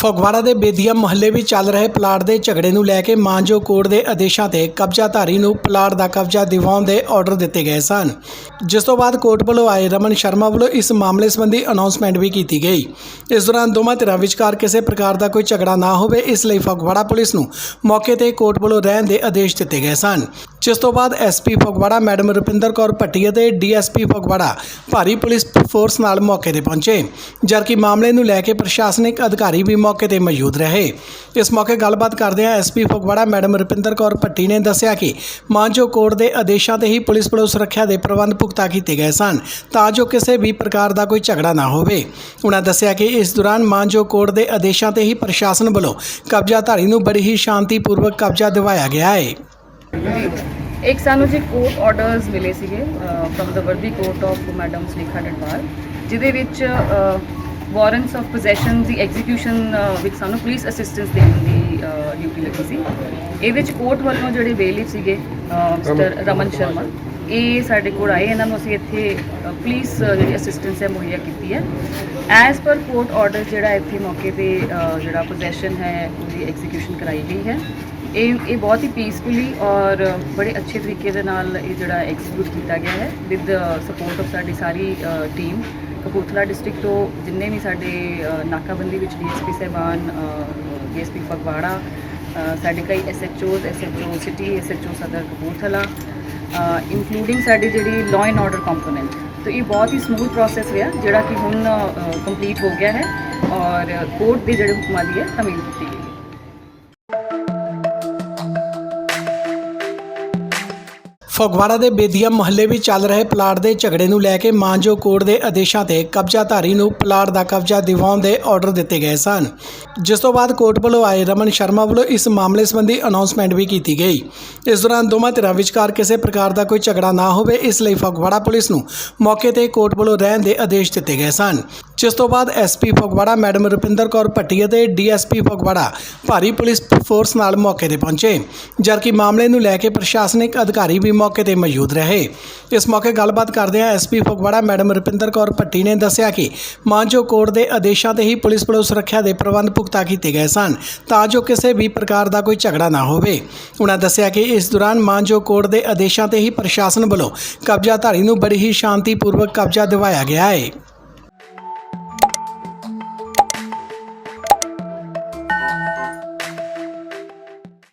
ਫਗਵਾੜਾ ਦੇ ਬੇਦੀਆ ਮੁਹੱਲੇ ਵਿੱਚ ਚੱਲ ਰਹੇ ਪਲਾਟ ਦੇ ਝਗੜੇ ਨੂੰ ਲੈ ਕੇ ਮਾਂਜੋ ਕੋਰਟ ਦੇ ਆਦੇਸ਼ਾਂ ਤੇ ਕਬਜ਼ਾਧਾਰੀ ਨੂੰ ਪਲਾਟ ਦਾ ਕਬਜ਼ਾ ਦਿਵਾਉਣ ਦੇ ਆਰਡਰ ਦਿੱਤੇ ਗਏ ਸਨ। ਜਿਸ ਤੋਂ ਬਾਅਦ ਕੋਰਟ ਵੱਲੋਂ ਆਏ ਰਮਨ ਸ਼ਰਮਾ ਵੱਲੋਂ ਇਸ ਮਾਮਲੇ ਸੰਬੰਧੀ ਅਨਾਉਂਸਮੈਂਟ ਵੀ ਕੀਤੀ ਗਈ। ਇਸ ਦੌਰਾਨ ਦੋਵਾਂ ਧਿਰਾਂ ਵਿਚਕਾਰ ਕਿਸੇ ਪ੍ਰਕਾਰ ਦਾ ਕੋਈ ਝਗੜਾ ਨਾ ਹੋਵੇ, ਇਸ ਲਈ ਫਗਵਾੜਾ ਪੁਲਿਸ ਨੂੰ ਮੌਕੇ ਤੇ ਕੋਰਟ ਵੱਲੋਂ ਰਹਿਣ ਦੇ ਆਦੇਸ਼ ਦਿੱਤੇ ਗਏ ਸਨ। ਜਿਸ ਤੋਂ ਬਾਅਦ ਐਸਪੀ ਫਗਵਾੜਾ, ਮੈਡਮ ਰੁਪਿੰਦਰ ਕੌਰ ਭੱਟੀ ਅਤੇ ਡੀਐਸਪੀ ਫਗਵਾੜਾ ਭਾਰੀ ਪੁਲਿਸ ਫੋਰਸ ਨਾਲ ਮੌਕੇ ਤੇ ਪਹੁੰਚੇ, ਜਦਕਿ ਮਾਮਲੇ ਨੂੰ ਲੈ ਕੇ ਪ੍ਰਸ਼ਾਸਨਿਕ ਅਧਿਕਾਰੀ ਵੀ ਮੌਕੇ ਤੇ ਮੌਜੂਦ ਰਹੇ। ਇਸ ਮੌਕੇ ਗੱਲਬਾਤ ਕਰਦਿਆਂ ਐਸਪੀ ਫਗਵਾੜਾ, ਮੈਡਮ ਰੁਪਿੰਦਰ ਕੌਰ ਭੱਟੀ ਨੇ ਦੱਸਿਆ ਕਿ ਮਾਂਜੋ ਕੋਰਟ ਦੇ ਆਦੇਸ਼ਾਂ ਤੇ ਹੀ ਪੁਲਿਸ ਵੱਲੋਂ ਸੁਰੱਖਿਆ ਦੇ ਪ੍ਰਬੰਧ ਪੁਖਤਾ ਕੀਤੇ ਗਏ ਸਨ ਤਾਂ ਜੋ ਕਿਸੇ ਵੀ ਪ੍ਰਕਾਰ ਦਾ ਕੋਈ ਝਗੜਾ ਨਾ ਹੋਵੇ। ਉਹਨਾਂ ਦੱਸਿਆ ਕਿ ਇਸ ਦੌਰਾਨ ਮਾਂਜੋ ਕੋਰਟ ਦੇ ਆਦੇਸ਼ਾਂ ਤੇ ਹੀ ਪ੍ਰਸ਼ਾਸਨ ਵੱਲੋਂ ਕਬਜ਼ਾਧਾਰੀ ਨੂੰ ਬੜੀ ਹੀ ਸ਼ਾਂਤੀਪੂਰਵਕ ਕਬਜ਼ਾ ਦਿਵਾਇਆ ਗਿਆ ਹੈ। ਇੱਕ ਸਾਨੂੰ ਜੀ ਕੋਰਟ ਆਰਡਰਸ ਮਿਲੇ ਸੀਗੇ firm the worthy court of madam Snekha Dadwal ਜਿਹਦੇ ਵਿੱਚ ਵਾਰੰਟਸ ਆਫ ਪੋਜੈਸ਼ਨ ਦੀ ਐਗਜ਼ੀਕਿਊਸ਼ਨ ਵਿੱਚ ਸਾਨੂੰ ਪੁਲਿਸ ਅਸਿਸਟੈਂਸ ਦੇਣ ਦੀ ਡਿਊਟੀ ਲੱਗੀ ਸੀ। ਇਹਦੇ ਵਿੱਚ ਕੋਰਟ ਵੱਲੋਂ ਜਿਹੜੇ ਬੇਲਿਫ ਸੀਗੇ ਮਿਸਟਰ ਰਮਨ ਸ਼ਰਮਾ ਇਹ ਸਾਡੇ ਕੋਲ ਆਏ, ਇਹਨਾਂ ਨੂੰ ਅਸੀਂ ਇੱਥੇ ਪੁਲਿਸ ਜਿਹੜੀ ਅਸਿਸਟੈਂਸ ਹੈ, ਮੁਹੱਈਆ ਕੀਤੀ ਹੈ। ਐਜ਼ ਪਰ ਕੋਰਟ ਆਰਡਰ ਜਿਹੜਾ ਇੱਥੇ ਮੌਕੇ ਤੇ ਜਿਹੜਾ ਪੋਜੈਸ਼ਨ ਹੈ, ਉਹਦੀ ਐਗਜ਼ੀਕਿਊਸ਼ਨ ਕਰਾਈ ਗਈ ਹੈ। ਇਹ ਇਹ ਬਹੁਤ ਹੀ ਪੀਸਫੁਲੀ ਔਰ ਬੜੇ ਅੱਛੇ ਤਰੀਕੇ ਦੇ ਨਾਲ ਇਹ ਜਿਹੜਾ ਐਗਜੀਕਿਊਟ ਕੀਤਾ ਗਿਆ ਹੈ। ਵਿਦ ਸਪੋਰਟ ਆਫ ਸਾਡੀ ਸਾਰੀ ਟੀਮ ਕਪੂਰਥਲਾ ਡਿਸਟ੍ਰਿਕਟ ਤੋਂ ਜਿੰਨੇ ਵੀ ਸਾਡੇ ਨਾਕਾਬੰਦੀ ਵਿੱਚ ਡੀਐਸਪੀ ਸਾਹਿਬਾਨ ਡੀਐਸਪੀ ਫਗਵਾੜਾ ਸਾਡੇ ਕਈ ਐਸਐਚਓਜ਼ ਐਸਐਚਓ ਸਿਟੀ ਐਸਐਚਓ ਸਦਰ ਕਪੂਰਥਲਾ ਇਨਕਲੂਡਿੰਗ ਸਾਡੀ ਜਿਹੜੀ ਲਾਅ ਐਂਡ ਆਰਡਰ ਕੰਪੋਨੈਂਟ ਤਾਂ ਇਹ ਬਹੁਤ ਹੀ ਸਮੂਥ ਪ੍ਰੋਸੈਸ ਰਿਹਾ, ਜਿਹੜਾ ਕਿ ਹੁਣ ਕੰਪਲੀਟ ਹੋ ਗਿਆ ਹੈ। ਔਰ ਕੋਰਟ ਦੇ ਜਿਹੜੇ ਹੁਕਮਾਂ ਦੀ ਹੈ ਤਾਮੀਲ ਕੀਤੀ ਗਈ। ਫਗਵਾੜਾ ਦੇ ਬੇਦੀਆ ਮੁਹੱਲੇ ਵਿੱਚ ਚੱਲ ਰਹੇ ਪਲਾਟ ਦੇ ਝਗੜੇ ਨੂੰ ਲੈ ਕੇ ਮਾਂਜੋ ਕੋਰਟ ਦੇ ਆਦੇਸ਼ਾਂ ਤੇ ਕਬਜ਼ਾਧਾਰੀ ਨੂੰ ਪਲਾਟ ਦਾ ਕਬਜ਼ਾ ਦਿਵਾਉਣ ਦੇ ਆਰਡਰ ਦਿੱਤੇ ਗਏ ਸਨ। ਜਿਸ ਤੋਂ ਬਾਅਦ ਕੋਰਟ ਵੱਲੋਂ ਆਏ ਰਮਨ ਸ਼ਰਮਾ ਵੱਲੋਂ ਇਸ ਮਾਮਲੇ ਸੰਬੰਧੀ ਅਨਾਉਂਸਮੈਂਟ ਵੀ ਕੀਤੀ ਗਈ। ਇਸ ਦੌਰਾਨ ਦੋਵਾਂ ਧਿਰਾਂ ਵਿਚਕਾਰ ਕਿਸੇ ਪ੍ਰਕਾਰ ਦਾ ਕੋਈ ਝਗੜਾ ਨਾ ਹੋਵੇ, ਇਸ ਲਈ ਫਗਵਾੜਾ ਪੁਲਿਸ ਨੂੰ ਮੌਕੇ ਤੇ ਕੋਰਟ ਵੱਲੋਂ ਰਹਿਣ ਦੇ ਆਦੇਸ਼ ਦਿੱਤੇ ਗਏ ਸਨ। ਜਿਸ ਤੋਂ ਬਾਅਦ ਐਸਪੀ ਫਗਵਾੜਾ, ਮੈਡਮ ਰੁਪਿੰਦਰ ਕੌਰ ਭੱਟੀ ਅਤੇ ਡੀਐਸਪੀ ਫਗਵਾੜਾ ਭਾਰੀ ਪੁਲਿਸ ਫੋਰਸ ਨਾਲ ਮੌਕੇ ਤੇ ਪਹੁੰਚੇ। ਜਦਕਿ ਮਾਮਲੇ ਨੂੰ ਲੈ ਕੇ ਪ੍ਰਸ਼ਾਸਨਿਕ ਅਧਿਕਾਰੀ ਵੀ ਮੌਕੇ ਤੇ ਮੌਜੂਦ ਰਹੇ। ਇਸ ਮੌਕੇ ਗੱਲਬਾਤ ਕਰਦਿਆਂ ਐਸਪੀ ਫਗਵਾੜਾ ਮੈਡਮ ਰੁਪਿੰਦਰ ਕੌਰ ਭੱਟੀ ਨੇ ਦੱਸਿਆ ਕਿ ਮਾਂਜੋ ਕੋਰਟ ਦੇ ਆਦੇਸ਼ਾਂ ਤੇ ਹੀ ਪੁਲਿਸ ਵੱਲੋਂ ਸੁਰੱਖਿਆ ਦੇ ਪ੍ਰਬੰਧ ਪੁਖਤਾ ਕੀਤੇ ਗਏ ਸਨ ਤਾਂ ਜੋ ਕਿਸੇ ਵੀ ਪ੍ਰਕਾਰ ਦਾ ਕੋਈ ਝਗੜਾ ਨਾ ਹੋਵੇ। ਉਹਨਾਂ ਦੱਸਿਆ ਕਿ ਇਸ ਦੌਰਾਨ ਮਾਂਜੋ ਕੋਰਟ ਦੇ ਆਦੇਸ਼ਾਂ ਤੇ ਹੀ ਪ੍ਰਸ਼ਾਸਨ ਵੱਲੋਂ ਕਬਜ਼ਾਧਾਰੀ ਨੂੰ ਬੜੀ ਹੀ ਸ਼ਾਂਤੀਪੂਰਵਕ ਕਬਜ਼ਾ ਦਿਵਾਇਆ ਗਿਆ ਹੈ।